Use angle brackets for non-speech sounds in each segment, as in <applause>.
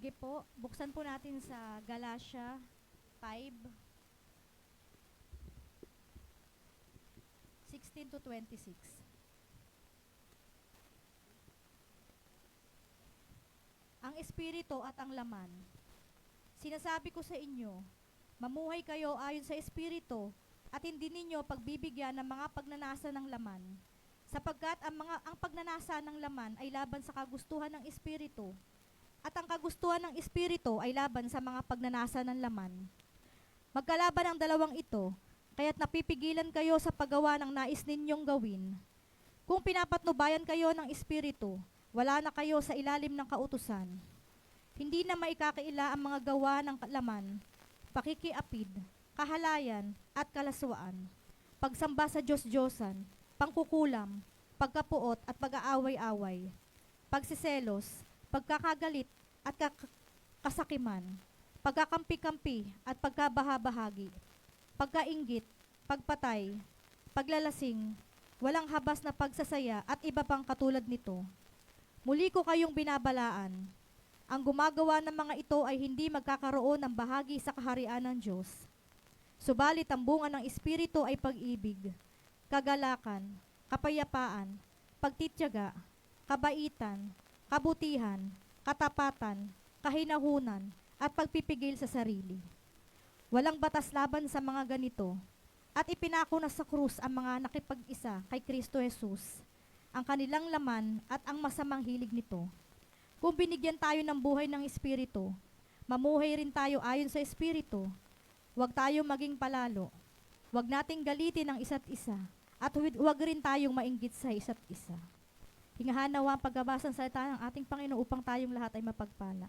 Sige po, buksan po natin sa Galatia 5, 16 to 26. Ang espiritu at ang laman. Sinasabi ko sa inyo, mamuhay kayo ayon sa espiritu at hindi ninyo pagbibigyan ng mga pagnanasa ng laman. Sapagkat ang mga ang pagnanasa ng laman ay laban sa kagustuhan ng espiritu at ang kagustuhan ng espiritu ay laban sa mga pagnanasa ng laman. Magkalaban ang dalawang ito, kaya't napipigilan kayo sa paggawa ng nais ninyong gawin. Kung pinapatnubayan kayo ng espiritu, wala na kayo sa ilalim ng kautusan. Hindi na maikakaila ang mga gawa ng laman, pakikiapid, kahalayan, at kalaswaan, pagsamba sa Diyos-Diyosan, pangkukulam, pagkapuot at pag-aaway-away, pagsiselos, pagkakagalit at kasakiman, pagkakampi-kampi at pagkabahabahagi, pagkainggit, pagpatay, paglalasing, walang habas na pagsasaya at iba pang katulad nito. Muli ko kayong binabalaan. Ang gumagawa ng mga ito ay hindi magkakaroon ng bahagi sa kaharian ng Diyos. Subalit ang bunga ng Espiritu ay pag-ibig, kagalakan, kapayapaan, pagtityaga, kabaitan, kabutihan, katapatan, kahinahunan, at pagpipigil sa sarili. Walang batas laban sa mga ganito, at ipinako na sa krus ang mga nakipag-isa kay Kristo Jesus, ang kanilang laman at ang masamang hilig nito. Kung binigyan tayo ng buhay ng Espiritu, mamuhay rin tayo ayon sa Espiritu. Huwag tayong maging palalo. Huwag nating galitin ang isa't isa. At huwag rin tayong mainggit sa isa't isa. Hingahanawa ang pagbabasa ng salita ng ating Panginoon upang tayong lahat ay mapagpala.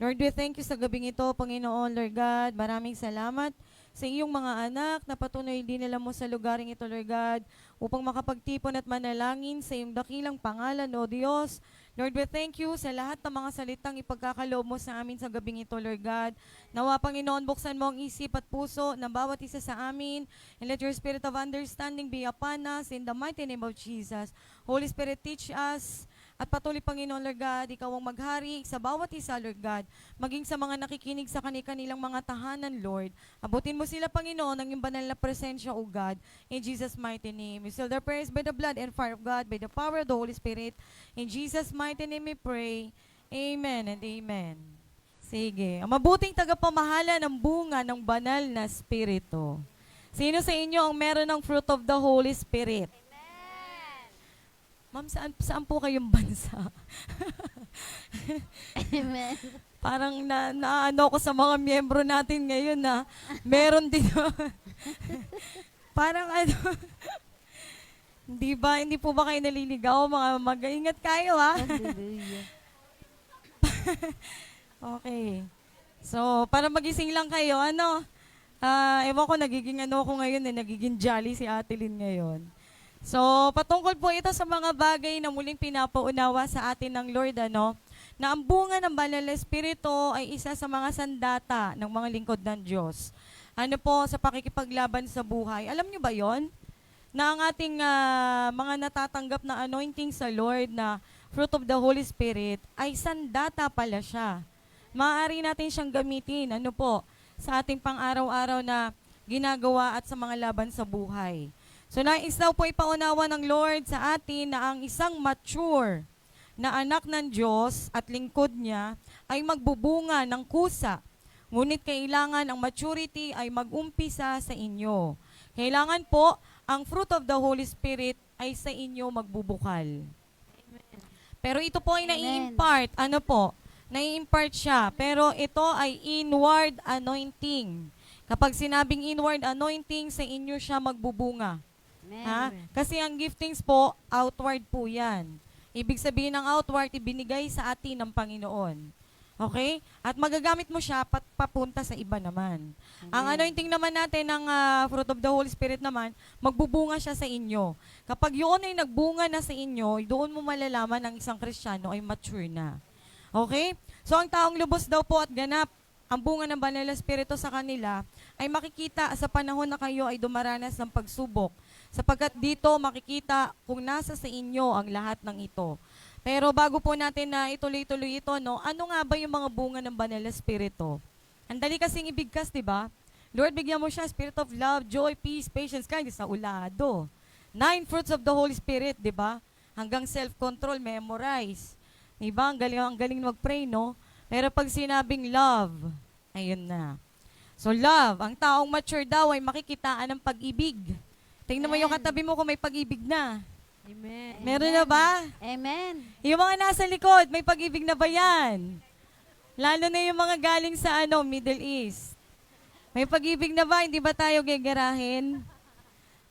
Lord, we thank you sa gabing ito, Panginoon, Lord God. Maraming salamat sa iyong mga anak na patuloy dinala mo sa lugaring ito, Lord God, upang makapagtipon at manalangin sa iyong dakilang pangalan, O Diyos. Lord, we thank you sa lahat ng mga salitang ipagkakaloob mo sa amin sa gabing ito, Lord God. Nawa, Panginoon, buksan mo ang isip at puso ng bawat isa sa amin and let your spirit of understanding be upon us in the mighty name of Jesus. Holy Spirit, teach us at patuloy, Panginoon, Lord God, ikaw ang maghari sa bawat isa, Lord God, maging sa mga nakikinig sa kanilang mga tahanan, Lord. Abutin mo sila, Panginoon, ng iyong banal na presensya, O God, in Jesus' mighty name. We seal their prayers by the blood and fire of God, by the power of the Holy Spirit. In Jesus' mighty name we pray. Amen and amen. Sige. Ang mabuting tagapamahala ng bunga ng banal na Espiritu. Sino sa inyo ang meron ng fruit of the Holy Spirit? Ma'am, saan, saan po kayong <laughs> bansa? Amen. Parang na, naano ko sa mga miyembro natin ngayon na meron din. <laughs> Parang ano, <laughs> hindi ba, hindi po ba kayo naliligaw? Mga mag-ingat kayo ha. Hallelujah. Okay. So, para magising lang kayo, ano, ah, ewan ko, nagiging ano ko ngayon eh, nagiging jolly si Ate Lynn ngayon. So, patungkol po ito sa mga bagay na muling pinapaunawa sa atin ng Lord, ano, na ang bunga ng banal na espiritu ay isa sa mga sandata ng mga lingkod ng Diyos. Ano po, sa pakikipaglaban sa buhay. Alam niyo ba yon Na ang ating ah, mga natatanggap na anointing sa Lord na fruit of the Holy Spirit ay sandata pala siya. Maaari natin siyang gamitin, ano po, sa ating pang-araw-araw na ginagawa at sa mga laban sa buhay. So nais daw po ipaunawa ng Lord sa atin na ang isang mature na anak ng Diyos at lingkod niya ay magbubunga ng kusa. Ngunit kailangan ang maturity ay mag-umpisa sa inyo. Kailangan po ang fruit of the Holy Spirit ay sa inyo magbubukal. Pero ito po ay Amen. nai-impart. Ano po? Nai-impart siya. Pero ito ay inward anointing. Kapag sinabing inward anointing, sa inyo siya magbubunga. Amen. Ha? Kasi ang giftings po, outward po yan. Ibig sabihin ng outward, ibinigay sa atin ng Panginoon. Okay? At magagamit mo siya pat papunta sa iba naman. Ang anointing naman natin ng ah, fruit of the Holy Spirit naman, magbubunga siya sa inyo. Kapag yun ay nagbunga na sa inyo, doon mo malalaman ang isang Kristiyano ay mature na. Okay? So ang taong lubos daw po at ganap ang bunga ng banal na espiritu sa kanila, ay makikita sa panahon na kayo ay dumaranas ng pagsubok. Sapagkat dito makikita kung nasa sa inyo ang lahat ng ito. Pero bago po natin na ituloy-tuloy ito, no, ano nga ba yung mga bunga ng banal na espiritu? Ang dali kasing ibigkas, di ba? Lord, bigyan mo siya spirit of love, joy, peace, patience, kindness, sa ulado. Nine fruits of the Holy Spirit, di ba? Hanggang self-control, memorize. Di ba? Ang galing, ang galing mag-pray, no? Pero pag sinabing love, ayun na. So love, ang taong mature daw ay makikitaan ng pag-ibig. Tingnan mo yung katabi mo kung may pag-ibig na. Amen. Meron na ba? Amen. Yung mga nasa likod, may pag-ibig na ba yan? Lalo na yung mga galing sa ano, Middle East. May pag-ibig na ba? Hindi ba tayo gegerahin?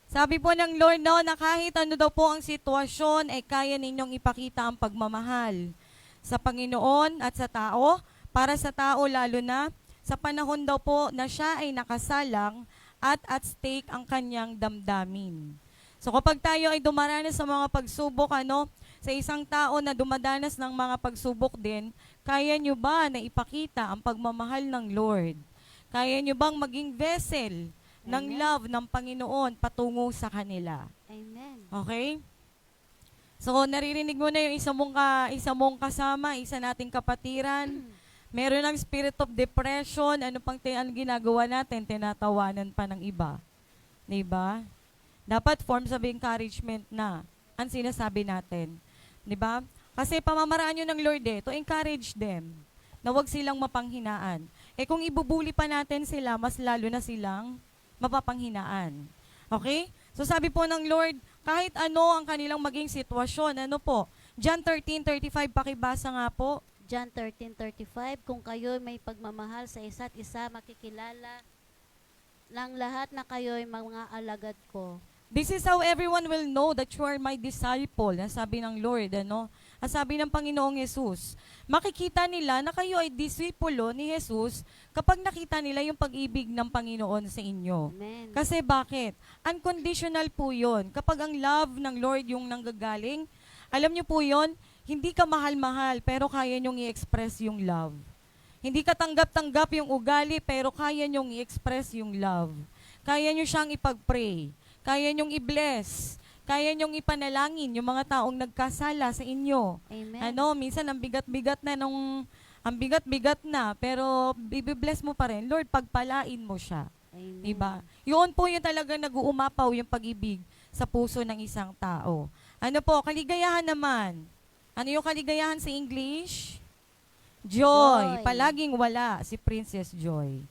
Sabi po ng Lord no, na kahit ano daw po ang sitwasyon, ay kaya ninyong ipakita ang pagmamahal sa Panginoon at sa tao, para sa tao lalo na, sa panahon daw po na siya ay nakasalang at at stake ang kanyang damdamin. So kapag tayo ay dumaranas sa mga pagsubok, ano, sa isang tao na dumadanas ng mga pagsubok din, kaya nyo ba na ipakita ang pagmamahal ng Lord? Kaya nyo bang maging vessel ng Amen. love ng Panginoon patungo sa kanila? Amen. Okay? So, naririnig mo na yung isa mong, ka, isa mong kasama, isa nating kapatiran. <clears throat> Meron ng spirit of depression. Ano pang ti- ang ginagawa natin? Tinatawanan pa ng iba. ba? Dapat forms of encouragement na ang sinasabi natin. ba? Kasi pamamaraan yun ng Lord eh, to encourage them na wag silang mapanghinaan. Eh kung ibubuli pa natin sila, mas lalo na silang mapapanghinaan. Okay? So sabi po ng Lord, kahit ano ang kanilang maging sitwasyon, ano po? John 13:35 pakibasa nga po. John 13:35 Kung kayo may pagmamahal sa isa't isa, makikilala ng lahat na kayo ay mga alagad ko. This is how everyone will know that you are my disciple. Ang sabi ng Lord, ano? Ang sabi ng Panginoong Yesus. Makikita nila na kayo ay disipulo ni Jesus kapag nakita nila yung pag-ibig ng Panginoon sa inyo. Amen. Kasi bakit? Unconditional po yon. Kapag ang love ng Lord yung nanggagaling, alam niyo po yon, hindi ka mahal-mahal, pero kaya niyong i-express yung love. Hindi ka tanggap-tanggap yung ugali, pero kaya niyong i-express yung love. Kaya niyo siyang ipag-pray. Kaya niyong i-bless. Kaya niyong ipanalangin yung mga taong nagkasala sa inyo. Amen. Ano, minsan ang bigat-bigat na nung ang bigat-bigat na, pero bibibless mo pa rin. Lord, pagpalain mo siya. Amen. Diba? Yun po yung talaga nag-uumapaw yung pag-ibig sa puso ng isang tao. Ano po, kaligayahan naman. Ano yung kaligayahan sa English? Joy. Joy. Palaging wala si Princess Joy.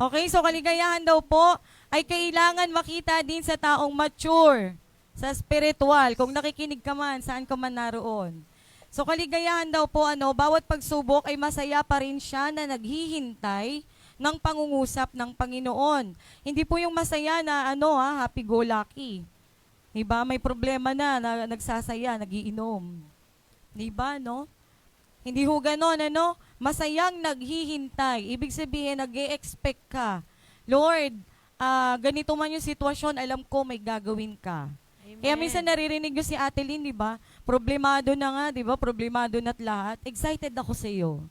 Okay, so kaligayahan daw po ay kailangan makita din sa taong mature sa spiritual. Kung nakikinig ka man, saan ka man naroon. So kaligayahan daw po ano, bawat pagsubok ay masaya pa rin siya na naghihintay ng pangungusap ng Panginoon. Hindi po yung masaya na ano ha, happy go lucky. 'Di ba? May problema na, na nagsasaya, nagiinom. 'Di ba, no? Hindi ho ganon, ano? Masayang naghihintay. Ibig sabihin, nag expect ka. Lord, ah, ganito man yung sitwasyon, alam ko may gagawin ka. Amen. Kaya minsan naririnig nyo si Ate Lynn, di ba? Problemado na nga, di ba? Problemado na't lahat. Excited ako sa iyo.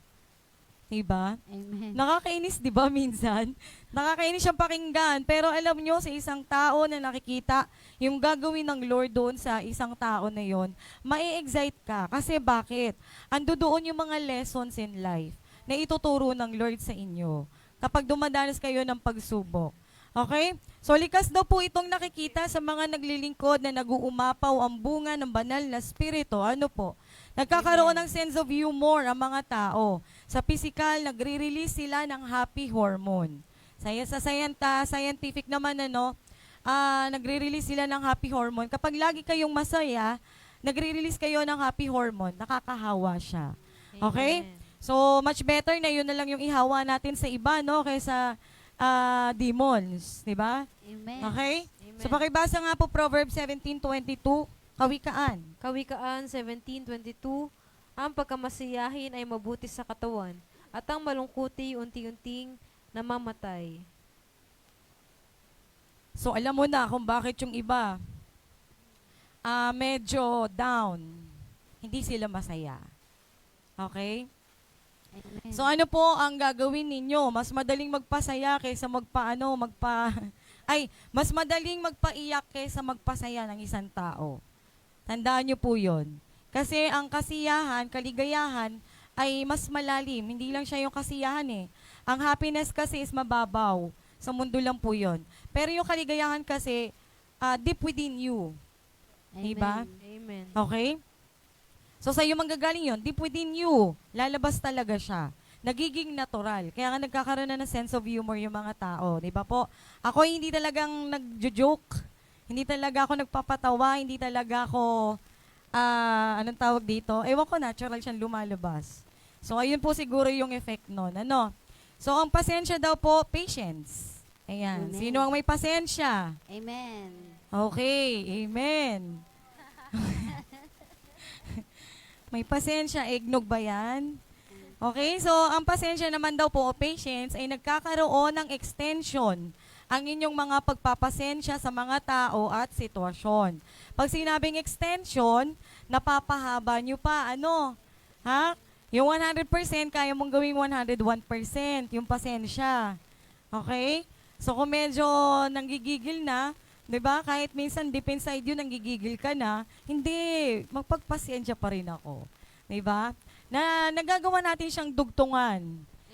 Di ba? Amen. Nakakainis, di ba, minsan? Nakakainis siyang pakinggan. Pero alam nyo, sa isang tao na nakikita yung gagawin ng Lord doon sa isang tao na yon, mai-excite ka. Kasi bakit? Ando doon yung mga lessons in life na ituturo ng Lord sa inyo kapag dumadanas kayo ng pagsubok. Okay? So, likas daw po itong nakikita sa mga naglilingkod na nag-uumapaw ang bunga ng banal na spirito. Ano po? Nagkakaroon ng sense of humor ang mga tao. Sa physical, nagre-release sila ng happy hormone. Saya sa scienta, scientific naman ano, ah, nagre-release sila ng happy hormone. Kapag lagi kayong masaya, nagre-release kayo ng happy hormone, nakakahawa siya. Okay? Amen. So, much better na yun na lang yung ihawa natin sa iba, no? Kaysa ah, demons, di ba? Amen. Okay? Amen. So, pakibasa nga po Proverbs 17.22, kawikaan. Kawikaan 17.22 Ang pagkamasiyahin ay mabuti sa katawan, at ang malungkuti unti-unting namamatay. So, alam mo na kung bakit yung iba ah medyo down. Hindi sila masaya. Okay? Amen. So ano po ang gagawin ninyo? Mas madaling magpasaya kaysa magpaano, magpa <laughs> ay, mas madaling magpaiyak kaysa magpasaya ng isang tao. Tandaan niyo po 'yon. Kasi ang kasiyahan, kaligayahan ay mas malalim. Hindi lang siya yung kasiyahan eh. Ang happiness kasi is mababaw. Sa mundo lang po 'yon. Pero yung kaligayahan kasi ah, deep within you. diba? Amen. Okay? So sa iyo manggagaling yon, deep within you, lalabas talaga siya. Nagiging natural. Kaya nga nagkakaroon na ng sense of humor yung mga tao. Di ba po? Ako hindi talagang nagjo-joke. Hindi talaga ako nagpapatawa. Hindi talaga ako, ah, anong tawag dito? Ewan ko, natural siyang lumalabas. So ayun po siguro yung effect nun. Ano? So ang pasensya daw po, patience. Ayan. Amen. Sino ang may pasensya? Amen. Okay, amen. <laughs> May pasensya, eggnog ba yan? Okay, so ang pasensya naman daw po, o patience, ay nagkakaroon ng extension ang inyong mga pagpapasensya sa mga tao at sitwasyon. Pag sinabing extension, napapahaba nyo pa, ano? Ha? Yung 100%, kaya mong gawing 101% yung pasensya. Okay? So kung medyo nanggigigil na, 'di ba? Kahit minsan deep inside you nanggigigil ka na, hindi, magpagpasensya pa rin ako. 'Di ba? Na nagagawa natin siyang dugtungan.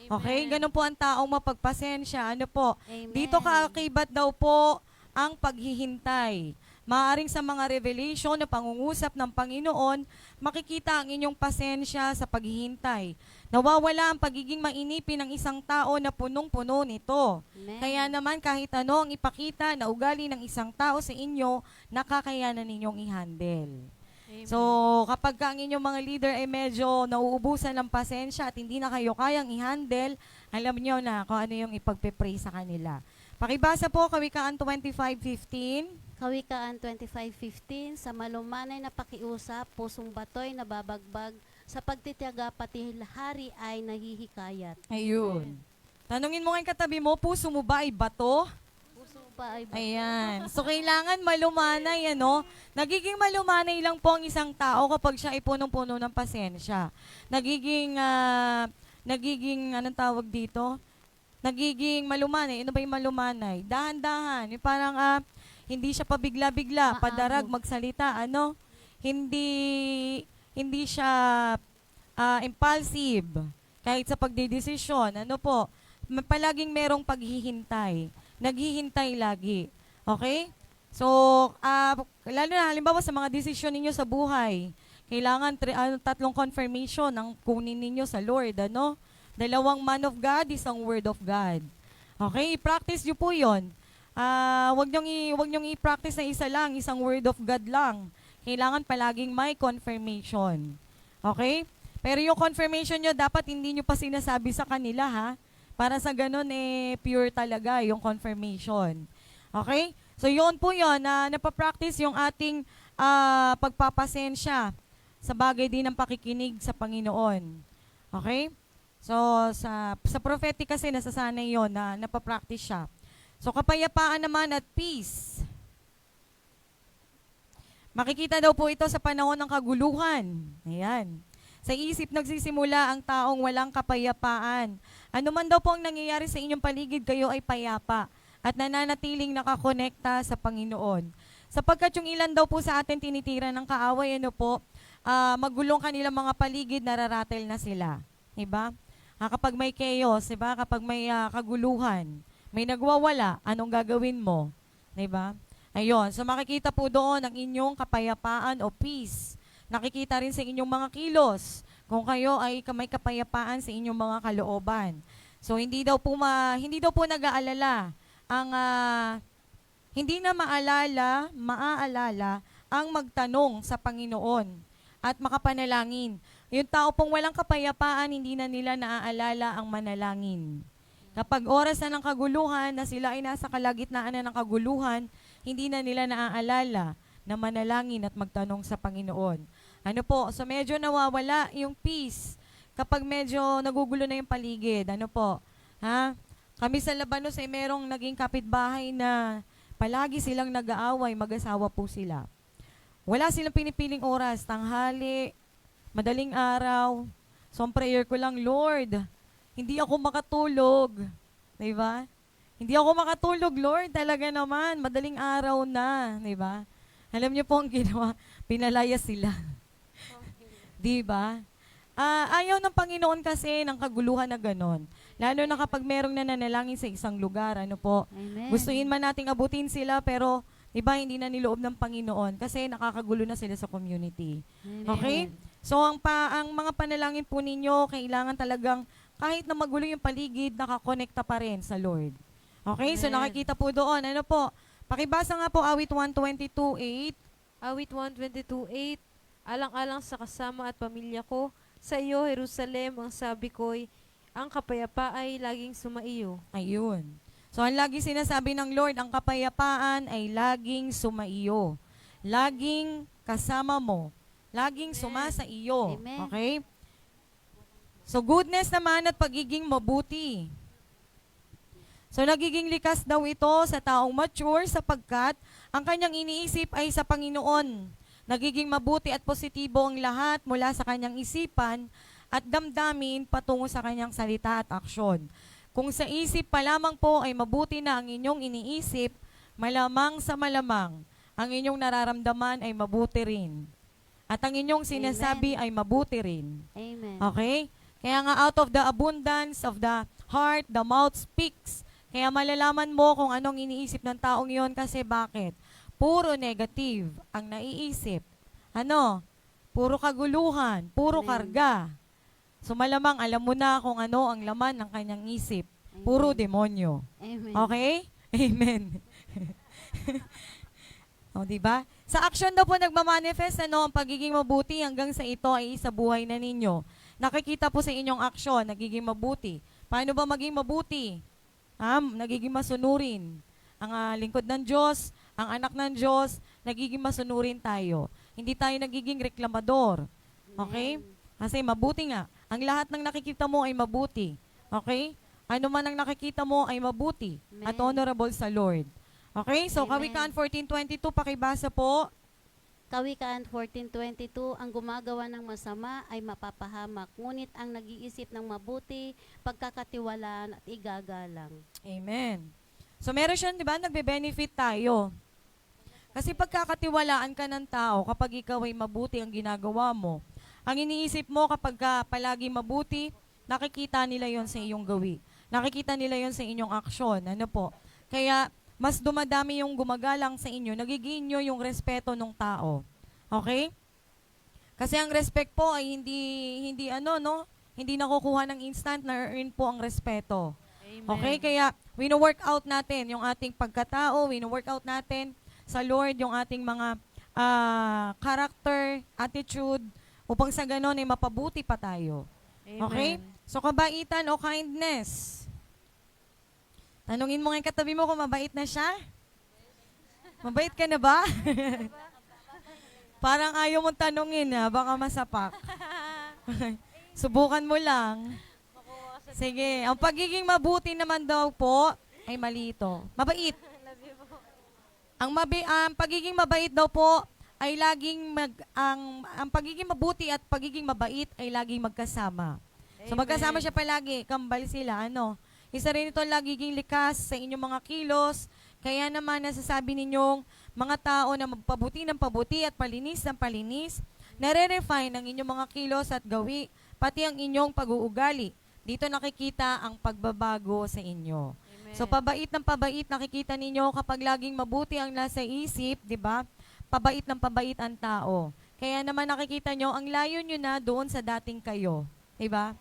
Okay? Ganun po ang taong mapagpasensya. Ano po? Amen. Dito kaakibat daw po ang paghihintay. Maaring sa mga revelation na pangungusap ng Panginoon, makikita ang inyong pasensya sa paghihintay. Nawawala ang pagiging mainipin ng isang tao na punong-puno nito. Amen. Kaya naman kahit ano ang ipakita na ugali ng isang tao sa inyo, nakakayanan ninyong i-handle. Amen. So, kapag ka ang inyong mga leader ay medyo nauubusan ng pasensya at hindi na kayo kayang i-handle, alam nyo na kung ano yung ipagpe-pray sa kanila. Pakibasa po, Kawikaan 25.15. Kawikaan 25.15, sa malumanay na pakiusap, pusong batoy na babagbag, sa pagtitiyaga pati hari ay nahihikayat. Ayun. Tanungin mo ngayon katabi mo, puso mo ba ay bato? Ay Ayan. <laughs> So, kailangan malumanay, ano? Nagiging malumanay lang po ang isang tao kapag siya ay punong-puno ng pasensya. Nagiging, ah, nagiging, anong tawag dito? Nagiging malumanay. Ano ba yung malumanay? Dahan-dahan. Yung parang, ah, hindi siya pabigla-bigla, padarag, magsalita, ano? Hindi, hindi siya ah, impulsive. Kahit sa pagdidesisyon, ano po? ma- Palaging merong paghihintay naghihintay lagi. Okay? So, ah, lalo na halimbawa sa mga desisyon ninyo sa buhay, kailangan tri- ano, tatlong confirmation ang kunin ninyo sa Lord, ano? Dalawang man of God, isang word of God. Okay? I-practice nyo po yun. Ah, wag niyong i wag niyong i-practice na isa lang, isang word of God lang. Kailangan palaging may confirmation. Okay? Pero yung confirmation nyo, dapat hindi nyo pa sinasabi sa kanila, ha? Para sa ganun, eh, pure talaga yung confirmation. Okay? So, yun po yun, na napapractice yung ating ah, pagpapasensya sa bagay din ng pakikinig sa Panginoon. Okay? So, sa, sa prophetic kasi, nasasanay yon na napapractice siya. So, kapayapaan naman at peace. Makikita daw po ito sa panahon ng kaguluhan. Ayan. Sa isip nagsisimula ang taong walang kapayapaan. Ano man daw po ang nangyayari sa inyong paligid, kayo ay payapa at nananatiling nakakonekta sa Panginoon. Sapagkat yung ilan daw po sa atin tinitira ng kaaway, ano po, ah, magulong kanilang mga paligid, nararatel na sila. Diba? Ah, kapag may chaos, diba? kapag may ah, kaguluhan, may nagwawala, anong gagawin mo? Diba? Ayun, so makikita po doon ang inyong kapayapaan o peace. Nakikita rin sa inyong mga kilos kung kayo ay may kapayapaan sa inyong mga kalooban. So hindi daw po ma, hindi daw po nag-aalala ang ah, hindi na maalala, maaalala ang magtanong sa Panginoon at makapanalangin. Yung tao pong walang kapayapaan, hindi na nila naaalala ang manalangin. Kapag oras na ng kaguluhan, na sila ay nasa kalagitnaan na ng kaguluhan, hindi na nila naaalala na manalangin at magtanong sa Panginoon. Ano po, so medyo nawawala yung peace kapag medyo nagugulo na yung paligid. Ano po, ha? Kami sa Labanos ay merong naging kapitbahay na palagi silang nag-aaway, mag-asawa po sila. Wala silang pinipiling oras, tanghali, madaling araw. So, ang prayer ko lang, Lord, hindi ako makatulog. Di ba? Hindi ako makatulog, Lord. Talaga naman, madaling araw na. Di ba? Alam niyo po ang ginawa, pinalaya sila. Di ba? Ah, ayaw ng Panginoon kasi ng kaguluhan na ganon. Lalo na kapag merong nananalangin sa isang lugar, ano po, Amen. Gustuin man nating abutin sila pero 'di ba hindi na niloob ng Panginoon kasi nakakagulo na sila sa community. Amen. Okay? So ang pa ang mga panalangin po ninyo kailangan talagang kahit na magulo yung paligid, nakakonekta pa rin sa Lord. Okay? So Amen. nakikita po doon, ano po? Pakibasa nga po awit 122:8. Awit 122.8 Alang-alang sa kasama at pamilya ko, sa iyo, Jerusalem, ang sabi ko'y, ang kapayapa ay laging sumaiyo. Ayun. So ang lagi sinasabi ng Lord, ang kapayapaan ay laging sumaiyo. Laging kasama mo. Laging sumasa iyo. Amen. Okay? So goodness naman at pagiging mabuti. So nagiging likas daw ito sa taong mature sapagkat ang kanyang iniisip ay sa Panginoon. Nagiging mabuti at positibo ang lahat mula sa kanyang isipan at damdamin patungo sa kanyang salita at aksyon. Kung sa isip pa lamang po ay mabuti na ang inyong iniisip, malamang sa malamang, ang inyong nararamdaman ay mabuti rin. At ang inyong sinasabi ay mabuti rin. Amen. Okay? Kaya nga out of the abundance of the heart, the mouth speaks. Kaya malalaman mo kung anong iniisip ng taong yon kasi bakit? Puro negative ang naiisip. Ano? Puro kaguluhan, puro Amen. karga. So malamang alam mo na kung ano ang laman ng kanyang isip. Puro Amen. demonyo. Amen. Okay? <laughs> Amen. <laughs> o, di ba? Sa action daw po nagmamanifest ano, ang pagiging mabuti hanggang sa ito ay sa buhay na ninyo. Nakikita po sa inyong aksyon, nagiging mabuti. Paano ba maging mabuti? Um, nagiging masunurin. Ang ah, lingkod ng Diyos, ang anak ng Diyos, nagiging masunurin tayo. Hindi tayo nagiging reklamador. Okay? Kasi mabuti nga. Ang lahat ng nakikita mo ay mabuti. Okay? Ano man ang nakikita mo ay mabuti at Amen. honorable sa Lord. Okay? So, Amen. Kawikaan 14.22, pakibasa po. Kawikaan 14.22, ang gumagawa ng masama ay mapapahamak, ngunit ang nag-iisip ng mabuti, pagkakatiwalaan at igagalang. Amen. So, meron siya, di ba, nagbe-benefit tayo. Kasi pagkakatiwalaan ka ng tao kapag ikaw ay mabuti ang ginagawa mo. Ang iniisip mo kapag ka palagi mabuti, nakikita nila yon sa iyong gawi. Nakikita nila yon sa inyong aksyon. Ano po? Kaya, mas dumadami yung gumagalang sa inyo, nagiging nyo yung respeto ng tao. Okay? Kasi ang respect po ay hindi, hindi ano, no? Hindi nakukuha ng instant na earn po ang respeto. Okay, kaya wino-work out natin yung ating pagkatao, wino-work out natin sa Lord yung ating mga ah, character, attitude, upang sa ganon ay mapabuti pa tayo. Okay? So, kabaitan o kindness. Tanungin mo ngayon katabi mo kung mabait na siya. Mabait ka na ba? <laughs> Parang ayaw mong tanungin ha, baka masapak. <laughs> Subukan mo lang. Sige, ang pagiging mabuti naman daw po ay mali ito. Mabait. Ang mabi ang pagiging mabait daw po ay laging mag ang ang pagiging mabuti at pagiging mabait ay laging magkasama. So magkasama siya palagi, kambal sila, ano. Isa rin ito lagiging likas sa inyong mga kilos. Kaya naman nasasabi ninyong mga tao na magpabuti ng pabuti at palinis ng palinis, nare-refine ang inyong mga kilos at gawi, pati ang inyong pag-uugali. Dito nakikita ang pagbabago sa inyo. So pabait ng pabait nakikita ninyo kapag laging mabuti ang nasa isip, 'di ba? Pabait ng pabait ang tao. Kaya naman nakikita nyo, ang layo nyo na doon sa dating kayo. 'Di ba?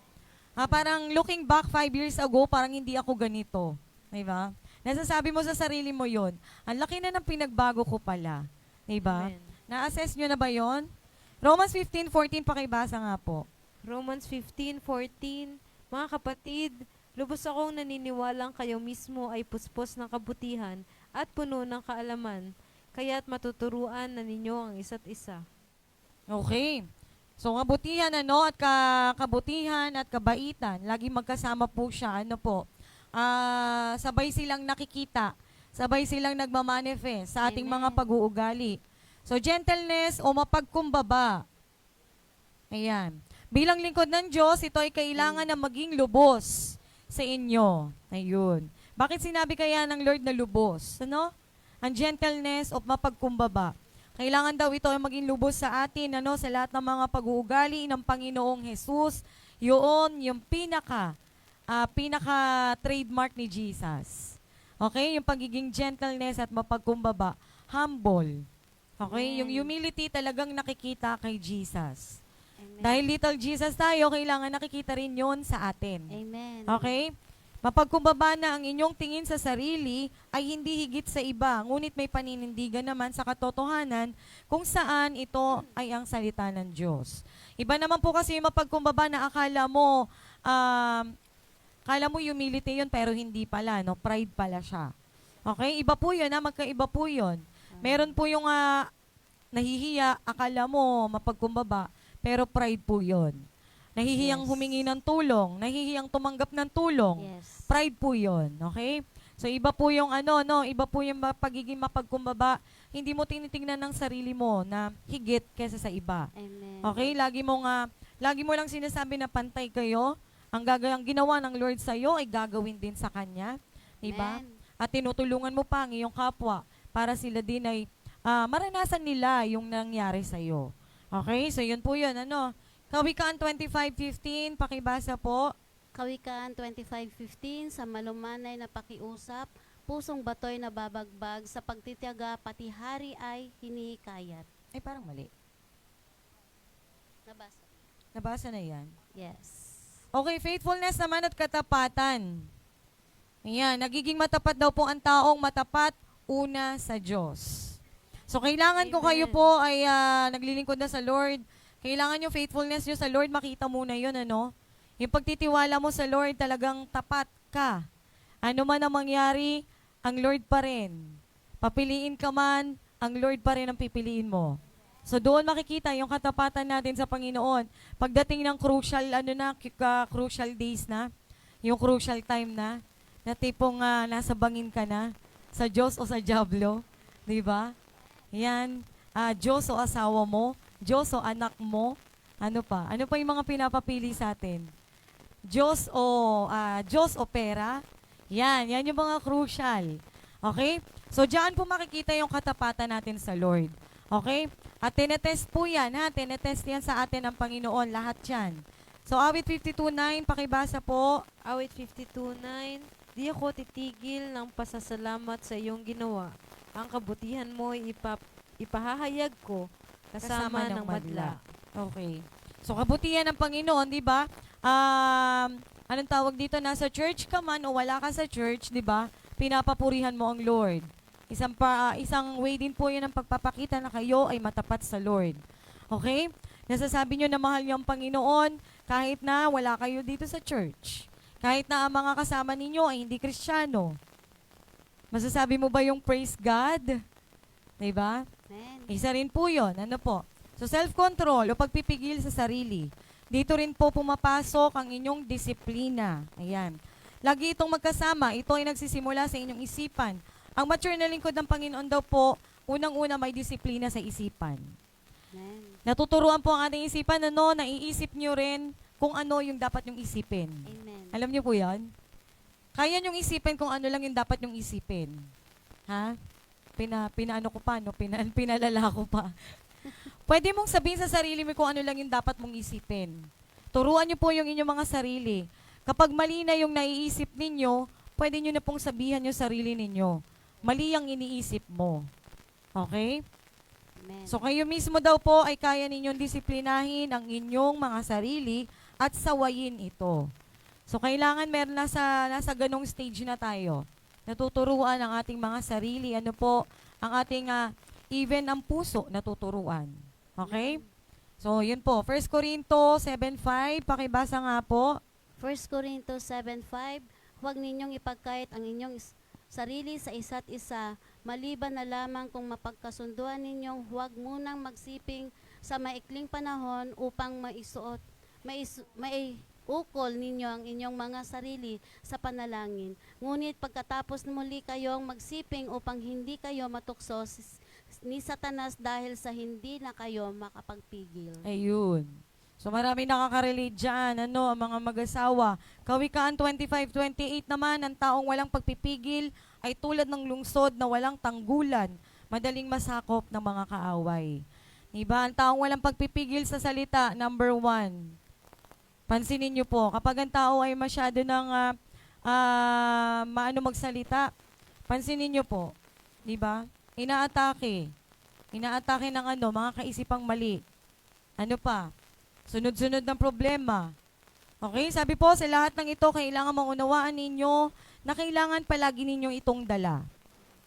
Ah, parang looking back five years ago, parang hindi ako ganito. 'Di ba? Nasasabi mo sa sarili mo 'yon. Ang laki na ng pinagbago ko pala. 'Di ba? Na-assess nyo na ba 'yon? Romans 15:14 pakibasa nga po. Romans 15:14 Mga kapatid, lubos akong naniniwalang kayo mismo ay puspos ng kabutihan at puno ng kaalaman, kaya't matuturuan na ninyo ang isa't isa. Okay. So kabutihan ano at ka, kabutihan at kabaitan, lagi magkasama po siya. Ano po? Ah, sabay silang nakikita. Sabay silang nagmamanifest sa ating mga Amen. pag-uugali. So gentleness o mapagkumbaba. Ayan. Bilang lingkod ng Diyos, ito ay kailangan na maging lubos sa inyo. Ayun. Bakit sinabi kaya ng Lord na lubos? Ano? Ang gentleness of mapagkumbaba. Kailangan daw ito ay maging lubos sa atin, ano, sa lahat ng mga pag-uugali ng Panginoong Jesus. Yun, yung pinaka, ah, pinaka trademark ni Jesus. Okay? Yung pagiging gentleness at mapagkumbaba. Humble. Okay? Amen. Yung humility talagang nakikita kay Jesus. Amen. Dahil little Jesus tayo, kailangan nakikita rin yon sa atin. Amen. Okay? Mapagkumbaba na ang inyong tingin sa sarili ay hindi higit sa iba, ngunit may paninindigan naman sa katotohanan kung saan ito ay ang salita ng Diyos. Iba naman po kasi yung mapagkumbaba na akala mo, um, akala mo humility yun pero hindi pala, no? pride pala siya. Okay? Iba po yun, ha? magkaiba po yun. Meron po yung ah, nahihiya, akala mo mapagkumbaba, pero pride po yun. Nahihiyang Yes. humingi ng tulong, nahihiyang tumanggap ng tulong. Yes. Pride po yun, okay? So iba po yung ano, no, iba po yung pagiging mapagkumbaba. Hindi mo tinitingnan ng sarili mo na higit kesa sa iba. Amen. Okay? Lagi mo nga, lagi mo lang sinasabi na pantay kayo. Ang gagawin ginawa ng Lord sa iyo ay gagawin din sa kanya, 'di ba? At tinutulungan mo pa ang iyong kapwa para sila din ay ah, maranasan nila yung nangyari sa iyo. Okay? So yun po yun. Ano? Kawikaan 25:15, pakibasa po. Kawikaan 25.15 sa malumanay na pakiusap, pusong batoy na babagbag, sa pagtitiyaga pati hari ay hinihikayat. Ay, parang mali. Nabasa. Nabasa na yan. Yes. Okay, faithfulness naman at katapatan. Ayan, nagiging matapat daw po ang taong matapat una sa Diyos. So, kailangan kung kayo Amen. po ay ah, naglilingkod na sa Lord, kailangan yung faithfulness nyo sa Lord, makita muna yun, ano? Yung pagtitiwala mo sa Lord, talagang tapat ka. Ano man ang mangyari, ang Lord pa rin. Papiliin ka man, ang Lord pa rin ang pipiliin mo. So doon makikita yung katapatan natin sa Panginoon. Pagdating ng crucial ano na ka- crucial days na, yung crucial time na, na tipong ah, nasa bangin ka na sa Diyos o sa Diablo, 'di ba? Yan, ah, Diyos o asawa mo, Diyos o anak mo, ano pa? Ano pa yung mga pinapapili sa atin? Diyos o ah, Diyos o pera? Yan, yan yung mga crucial. Okay? So diyan po makikita yung katapatan natin sa Lord. Okay? At tinetest po yan, ha? Tinetest yan sa atin ng Panginoon, lahat yan. So, awit 52.9, pakibasa po. Awit 52.9 Di ako titigil ng pasasalamat sa iyong ginawa. Ang kabutihan mo ay ipap- ipahahayag ko kasama, ng madla. Okay. So, kabutihan ng Panginoon, di ba? Um, anong tawag dito? Nasa church ka man o wala ka sa church, di ba? Pinapapurihan mo ang Lord. Isang, pa, ah, isang way din po yun ng pagpapakita na kayo ay matapat sa Lord. Okay? Nasasabi nyo na mahal niyo ang Panginoon kahit na wala kayo dito sa church. Kahit na ang mga kasama ninyo ay hindi kristyano. Masasabi mo ba yung praise God? Diba? Amen. Isa rin po yun. Ano po? So self-control o pagpipigil sa sarili. Dito rin po pumapasok ang inyong disiplina. Ayan. Lagi itong magkasama. Ito ay nagsisimula sa inyong isipan. Ang mature na lingkod ng Panginoon daw po, unang-una may disiplina sa isipan. Amen. Natuturuan po ang ating isipan, ano, naiisip nyo rin kung ano yung dapat yung isipin. Amen. Alam niyo po yan? Kaya niyong isipin kung ano lang yung dapat yung isipin. Ha? Pina, pinaano ko pa, no? Pina, <laughs> pinalala ko pa. Pwede mong sabihin sa sarili mo kung ano lang yung dapat mong isipin. Turuan niyo po yung inyong mga sarili. Kapag mali na yung naiisip ninyo, pwede niyo na pong sabihan yung sarili ninyo. Mali ang iniisip mo. Okay? Amen. So kayo mismo daw po ay kaya ninyong disiplinahin ang inyong mga sarili at sawayin ito. So kailangan meron nasa, nasa ganong stage na tayo. Natuturuan ang ating mga sarili. Ano po, ang ating, ah, even ang puso, natuturuan. Okay? So yun po, 1 Corinto 7.5, pakibasa nga po. 1 Corinthos 7.5 Huwag ninyong ipagkait ang inyong sarili sa isa't isa, maliban na lamang kung mapagkasunduan ninyong huwag munang magsiping sa maikling panahon upang maisuot, mais, maiukol ninyo ang inyong mga sarili sa panalangin. Ngunit pagkatapos muli kayong magsiping upang hindi kayo matukso ni Satanas dahil sa hindi na kayo makapagpigil. Ayun. So marami nakaka-relate dyan, ano, ang mga mag-asawa. Kawikaan 25-28 naman, ang taong walang pagpipigil ay tulad ng lungsod na walang tanggulan, madaling masakop ng mga kaaway. Diba? Ang taong walang pagpipigil sa salita, number one. Pansinin niyo po, kapag ang tao ay masyado ng ah, ah, maano magsalita, pansinin niyo po, di ba? Inaatake. Inaatake ng ano, mga kaisipang mali. Ano pa? Sunod-sunod ng problema. Okay? Sabi po, sa lahat ng ito, kailangan maunawaan ninyo na kailangan palagi ninyong itong dala.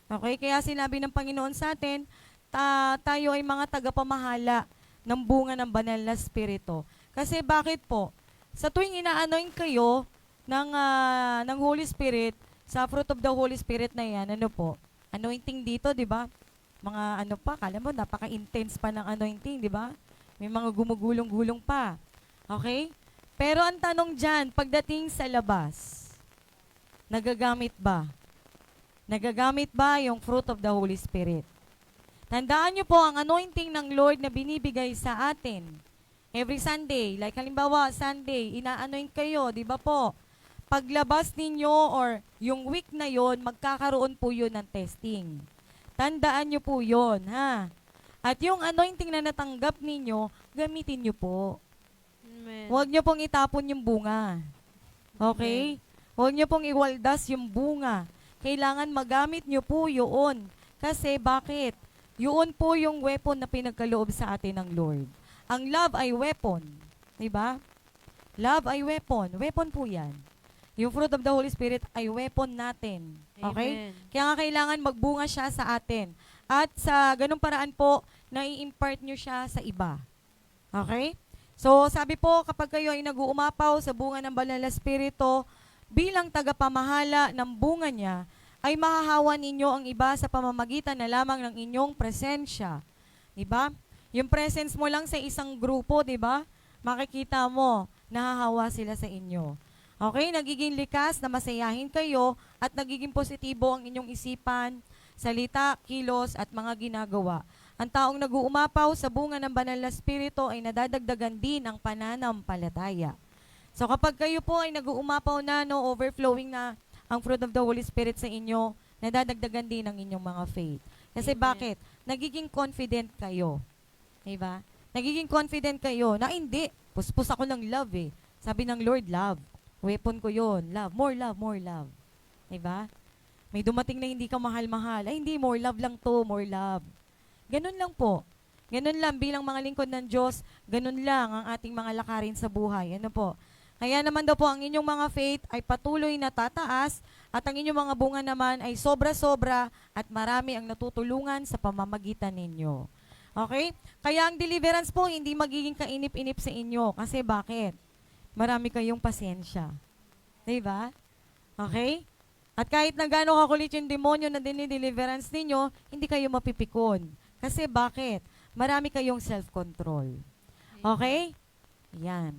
Okay? Kaya sinabi ng Panginoon sa atin, ta- tayo ay mga tagapamahala ng bunga ng banal na spirito. Kasi bakit po? Sa tuwing inaanoin kayo ng, ah, ng Holy Spirit, sa fruit of the Holy Spirit na yan, ano po? Anointing dito, di ba? Mga ano pa, kala mo, napaka-intense pa ng anointing, di ba? May mga gumugulong-gulong pa. Okay? Pero ang tanong dyan, pagdating sa labas, nagagamit ba? Nagagamit ba yung fruit of the Holy Spirit? Tandaan nyo po ang anointing ng Lord na binibigay sa atin. Every Sunday, like halimbawa, Sunday, inaanoint kayo, di ba po? Paglabas ninyo or yung week na yon magkakaroon po yun ng testing. Tandaan nyo po yon ha? At yung anointing na natanggap ninyo, gamitin nyo po. Amen. Huwag nyo pong itapon yung bunga. Okay? Huwag nyo pong iwaldas yung bunga. Kailangan magamit nyo po yun. Kasi bakit? Yun po yung weapon na pinagkaloob sa atin ng Lord. Ang love ay weapon. Diba? Love ay weapon. Weapon po yan. Yung fruit of the Holy Spirit ay weapon natin. Okay? Amen. Kaya nga kailangan magbunga siya sa atin. At sa ganung paraan po, nai-impart nyo siya sa iba. Okay? So, sabi po, kapag kayo ay nag-uumapaw sa bunga ng banal na spirito, bilang tagapamahala ng bunga niya, ay mahahawa ninyo ang iba sa pamamagitan na lamang ng inyong presensya. Diba? Yung presence mo lang sa isang grupo, di ba? Makikita mo, nahahawa sila sa inyo. Okay? Nagiging likas na masayahin kayo at nagiging positibo ang inyong isipan, salita, kilos at mga ginagawa. Ang taong nag-uumapaw sa bunga ng banal na spirito ay nadadagdagan din ang pananampalataya. So kapag kayo po ay nag-uumapaw na, no, overflowing na ang fruit of the Holy Spirit sa inyo, nadadagdagan din ang inyong mga faith. Kasi Amen. bakit? Nagiging confident kayo. Diba? Nagiging confident kayo na hindi, puspos ako ng love eh. Sabi ng Lord, love. Weapon ko yon Love. More love, more love. Diba? May dumating na hindi ka mahal-mahal. Ay, hindi, more love lang to, more love. Ganun lang po. Ganun lang bilang mga lingkod ng Diyos, ganun lang ang ating mga lakarin sa buhay. Ano po? Kaya naman daw po ang inyong mga faith ay patuloy na tataas at ang inyong mga bunga naman ay sobra-sobra at marami ang natutulungan sa pamamagitan ninyo. Okay? Kaya ang deliverance po hindi magiging kainip-inip sa inyo. Kasi bakit? Marami kayong pasensya. Diba? Okay? At kahit na gano'ng kakulit yung demonyo na dinideliverance ninyo, hindi kayo mapipikon. Kasi bakit? Marami kayong self-control. Okay? Yan.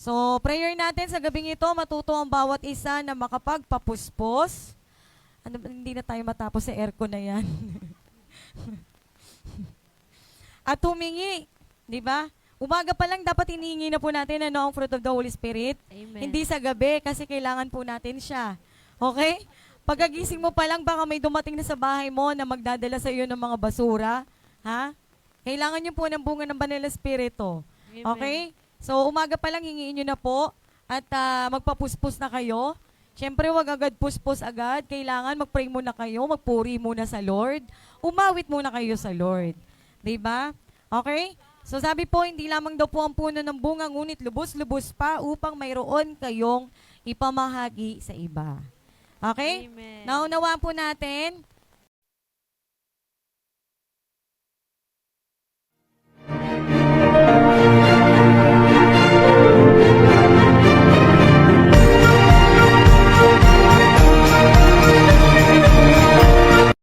So, prayer natin sa gabing ito, matuto ang bawat isa na makapagpapuspos. Ano, hindi na tayo matapos sa aircon na yan. <laughs> At humingi, di ba? Umaga pa lang dapat hinihingi na po natin ano, ang fruit of the Holy Spirit. Amen. Hindi sa gabi kasi kailangan po natin siya. Okay? Pagkagising mo pa lang, baka may dumating na sa bahay mo na magdadala sa iyo ng mga basura. Ha? Kailangan niyo po ng bunga ng banal na spirito. Amen. Okay? So, umaga pa lang, hingiin nyo na po. At ah, magpapuspos na kayo. Siyempre, wag agad puspos agad. Kailangan mag-pray muna kayo, magpuri muna sa Lord. Umawit muna kayo sa Lord. 'Di ba? Okay? So sabi po, hindi lamang daw po ang puno ng bunga, ngunit lubos-lubos pa upang mayroon kayong ipamahagi sa iba. Okay? Amen. Naunawaan po natin